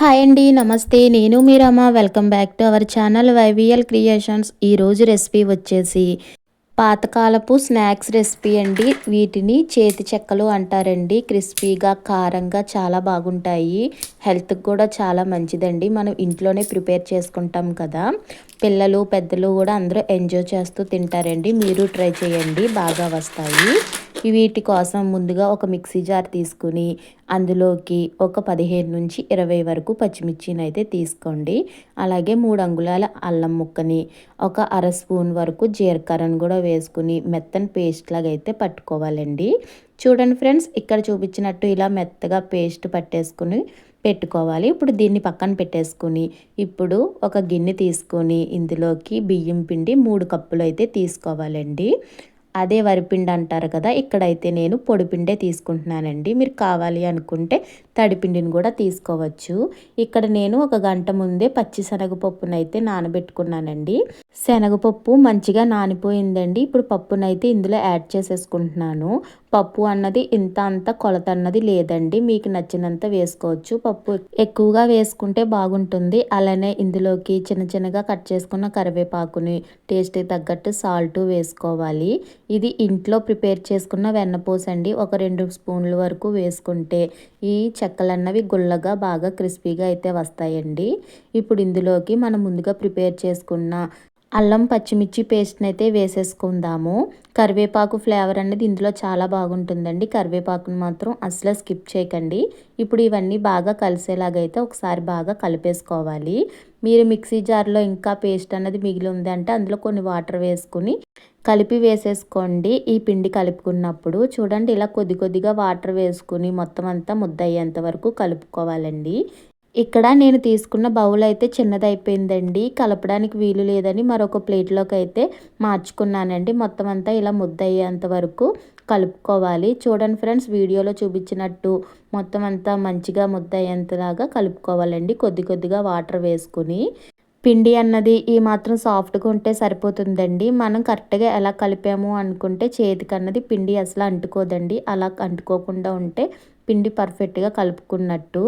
Hi అండి నమస్తే. నేను మీరమ్మ welcome back to our channel YVL creations. ఈరోజు రెసిపీ వచ్చేసి పాతకాలపు స్నాక్స్ రెసిపీ అండి. వీటిని చేతి చెక్కలు అంటారండి. క్రిస్పీగా కారంగా చాలా బాగుంటాయి. హెల్త్కి కూడా చాలా మంచిదండి. మనం ఇంట్లోనే ప్రిపేర్ చేసుకుంటాం కదా. పిల్లలు పెద్దలు కూడా అందరూ ఎంజాయ్ చేస్తూ తింటారండి. మీరు ట్రై చేయండి. బాగా వస్తాయి. వీటి కోసం ముందుగా ఒక మిక్సీ జార్ తీసుకుని అందులోకి ఒక పదిహేను నుంచి ఇరవై వరకు పచ్చిమిర్చిని అయితే తీసుకోండి. అలాగే మూడు అంగుళాల అల్లం ముక్కని ఒక అర స్పూన్ వరకు జీలకర్రను కూడా వేసుకుని మెత్తని పేస్ట్ లాగా అయితే పట్టుకోవాలండి. చూడండి ఫ్రెండ్స్ ఇక్కడ చూపించినట్టు ఇలా మెత్తగా పేస్ట్ పట్టేసుకుని పెట్టుకోవాలి. ఇప్పుడు దీన్ని పక్కన పెట్టేసుకుని ఇప్పుడు ఒక గిన్నె తీసుకొని ఇందులోకి బియ్యం పిండి మూడు కప్పులు అయితే తీసుకోవాలండి. అదే వరిపిండి అంటారు కదా ఇక్కడైతే నేను పొడిపిండే తీసుకుంటున్నానండి. మీరు కావాలి అనుకుంటే తడిపిండిని కూడా తీసుకోవచ్చు. ఇక్కడ నేను ఒక గంట ముందే పచ్చి శనగపప్పునైతే నానబెట్టుకున్నానండి. శనగపప్పు మంచిగా నానిపోయిందండి. ఇప్పుడు పప్పునైతే ఇందులో యాడ్ చేసేసుకుంటున్నాను. పప్పు అన్నది ఇంత అంత కొలత అన్నది లేదండి. మీకు నచ్చినంత వేసుకోవచ్చు. పప్పు ఎక్కువగా వేసుకుంటే బాగుంటుంది. అలానే ఇందులోకి చిన్న చిన్నగా కట్ చేసుకున్న కరివేపాకుని టేస్ట్కి తగ్గట్టు సాల్ట్ వేసుకోవాలి. ఇది ఇంట్లో ప్రిపేర్ చేసుకున్న వెన్నపూస అండి ఒక రెండు స్పూన్ల వరకు వేసుకుంటే ఈ చెక్కలు అన్నవి గుల్లగా బాగా క్రిస్పీగా అయితే వస్తాయండి. ఇప్పుడు ఇందులోకి మనం ముందుగా ప్రిపేర్ చేసుకున్న అల్లం పచ్చిమిర్చి పేస్ట్ని అయితే వేసేసుకుందాము. కరివేపాకు ఫ్లేవర్ అనేది ఇందులో చాలా బాగుంటుందండి. కరివేపాకును మాత్రం అసలు స్కిప్ చేయకండి. ఇప్పుడు ఇవన్నీ బాగా కలిసేలాగైతే ఒకసారి బాగా కలిపేసుకోవాలి. మీరు మిక్సీ జార్లో ఇంకా పేస్ట్ అన్నది మిగిలి ఉంది అంటే అందులో కొన్ని వాటర్ వేసుకుని కలిపి వేసేసుకోండి. ఈ పిండి కలుపుకున్నప్పుడు చూడండి ఇలా కొద్ది కొద్దిగా వాటర్ వేసుకుని మొత్తం అంతా ముద్ద అయ్యేంత వరకు కలుపుకోవాలండి. ఇక్కడ నేను తీసుకున్న బౌల్ అయితే చిన్నదైపోయిందండి. కలపడానికి వీలు లేదని మరొక ప్లేట్లోకి అయితే మార్చుకున్నానండి. మొత్తం అంతా ఇలా ముద్ద అయ్యేంత వరకు కలుపుకోవాలి. చూడండి ఫ్రెండ్స్ వీడియోలో చూపించినట్టు మొత్తం అంతా మంచిగా ముద్ద అయ్యేంతలాగా కలుపుకోవాలండి. కొద్ది కొద్దిగా వాటర్ వేసుకుని పిండి అన్నది ఈ మాత్రం సాఫ్ట్గా ఉంటే సరిపోతుందండి. మనం కరెక్ట్గా ఎలా కలిపాము అనుకుంటే చేతికి అన్నది పిండి అసలు అంటుకోదండి. అలా అంటుకోకుండా ఉంటే పిండి పర్ఫెక్ట్గా కలుపుకున్నట్టు.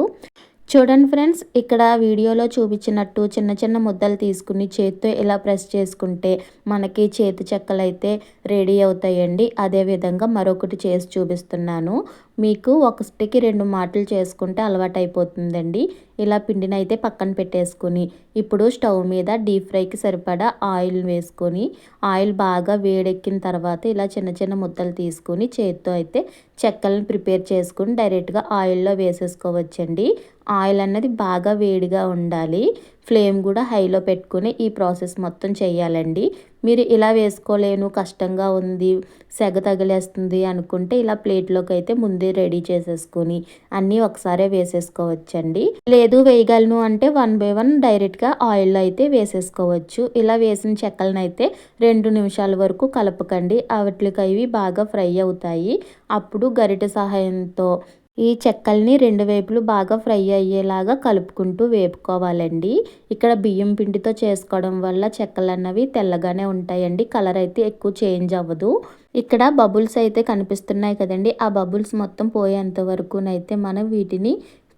చూడండి ఫ్రెండ్స్ ఇక్కడ వీడియోలో చూపించినట్టు చిన్న చిన్న ముద్దలు తీసుకుని చేతితో ఇలా ప్రెస్ చేసుకుంటే మనకి చేతి చెక్కలు అయితే రెడీ అవుతాయండి. అదేవిధంగా మరొకటి చేసి చూపిస్తున్నాను. మీకు ఒక ఒకటికి రెండు మాటలు చేసుకుంటే అలవాటు అయిపోతుందండి ఇలా పిండిని అయితే పక్కన పెట్టేసుకుని ఇప్పుడు స్టవ్ మీద డీప్ ఫ్రైకి సరిపడా ఆయిల్ వేసుకొని ఆయిల్ బాగా వేడెక్కిన తర్వాత ఇలా చిన్న చిన్న ముద్దలు తీసుకొని చేతితో అయితే చెక్కలను ప్రిపేర్ చేసుకుని డైరెక్ట్గా ఆయిల్లో వేసేసుకోవచ్చండి. ఆయిల్ అన్నది బాగా వేడిగా ఉండాలి. ఫ్లేమ్ కూడా హైలో పెట్టుకుని ఈ ప్రాసెస్ మొత్తం చేయాలండి. మీరు ఇలా వేసుకోలేను కష్టంగా ఉంది సెగ తగిలేస్తుంది అనుకుంటే ఇలా ప్లేట్లోకి అయితే ముందే రెడీ చేసేసుకొని అన్నీ ఒకసారే వేసేసుకోవచ్చండి. లేదు వేయగలను అంటే వన్ బై వన్ డైరెక్ట్గా ఆయిల్లో అయితే వేసేసుకోవచ్చు. ఇలా వేసిన చెక్కలను అయితే రెండు నిమిషాల వరకు కలపకండి. వాటికి అవి బాగా ఫ్రై అవుతాయి. అప్పుడు గరిటె సహాయంతో ఈ చెక్కల్ని రెండు వైపులు బాగా ఫ్రై అయ్యేలాగా కలుపుకుంటూ వేపుకోవాలండి. ఇక్కడ బియ్యం పిండితో చేసుకోవడం వల్ల చెక్కలు అన్నవి తెల్లగానే ఉంటాయండి. కలర్ అయితే ఎక్కువ చేంజ్ అవ్వదు. ఇక్కడ బబుల్స్ అయితే కనిపిస్తున్నాయి కదండి. ఆ బబుల్స్ మొత్తం పోయేంత వరకునైతే మనం వీటిని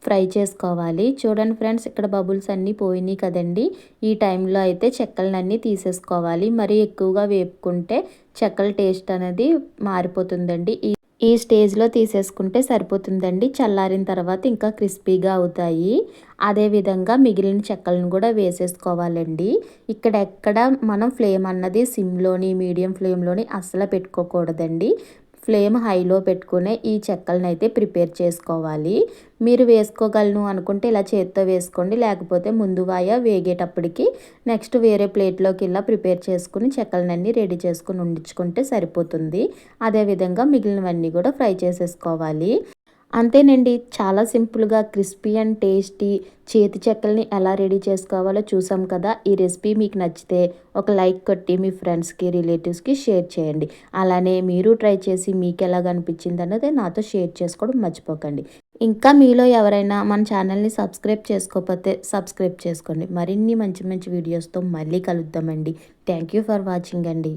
ఫ్రై చేసుకోవాలి. చూడండి ఫ్రెండ్స్ ఇక్కడ బబుల్స్ అన్నీ పోయినాయి కదండి. ఈ టైంలో అయితే చెక్కలన్నీ తీసేసుకోవాలి. మరీ ఎక్కువగా వేపుకుంటే చెక్కల టేస్ట్ అనేది మారిపోతుందండి. ఈ ఈ స్టేజ్లో తీసేసుకుంటే సరిపోతుందండి. చల్లారిన తర్వాత ఇంకా క్రిస్పీగా అవుతాయి. అదేవిధంగా మిగిలిన చెక్కలను కూడా వేసేసుకోవాలండి. ఇక్కడ ఎక్కడ మనం ఫ్లేమ్ అన్నది సిమ్లోని మీడియం ఫ్లేమ్లోని అస్సలు పెట్టుకోకూడదండి. ఫ్లేమ్ హైలో పెట్టుకునే ఈ చెక్కలను అయితే ప్రిపేర్ చేసుకోవాలి. మీరు వేసుకోగలను అనుకుంటే ఇలా చేత్తో వేసుకోండి లేకపోతే ముందు వాయ వేగేటప్పటికి నెక్స్ట్ వేరే ప్లేట్లోకి ఇలా ప్రిపేర్ చేసుకుని చెక్కలనన్నీ రెడీ చేసుకుని ఉండించుకుంటే సరిపోతుంది. అదేవిధంగా మిగిలినవన్నీ కూడా ఫ్రై చేసేసుకోవాలి. అంతేనండి చాలా సింపుల్గా క్రిస్పీ అండ్ టేస్టీ చేతి చెక్కల్ని ఎలా రెడీ చేసుకోవాలో చూసాం కదా. ఈ రెసిపీ మీకు నచ్చితే ఒక లైక్ కొట్టి మీ ఫ్రెండ్స్కి రిలేటివ్స్కి షేర్ చేయండి. అలానే మీరు ట్రై చేసి మీకు ఎలాగ అనిపించింది అన్నది నాతో షేర్ చేసుకోవడం మర్చిపోకండి. ఇంకా మీలో ఎవరైనా మన ఛానల్ని సబ్స్క్రైబ్ చేసుకోకపోతే సబ్స్క్రైబ్ చేసుకోండి. మరిన్ని మంచి మంచి వీడియోస్తో మళ్ళీ కలుద్దామండి. థ్యాంక్ యూ ఫర్ వాచింగ్ అండి.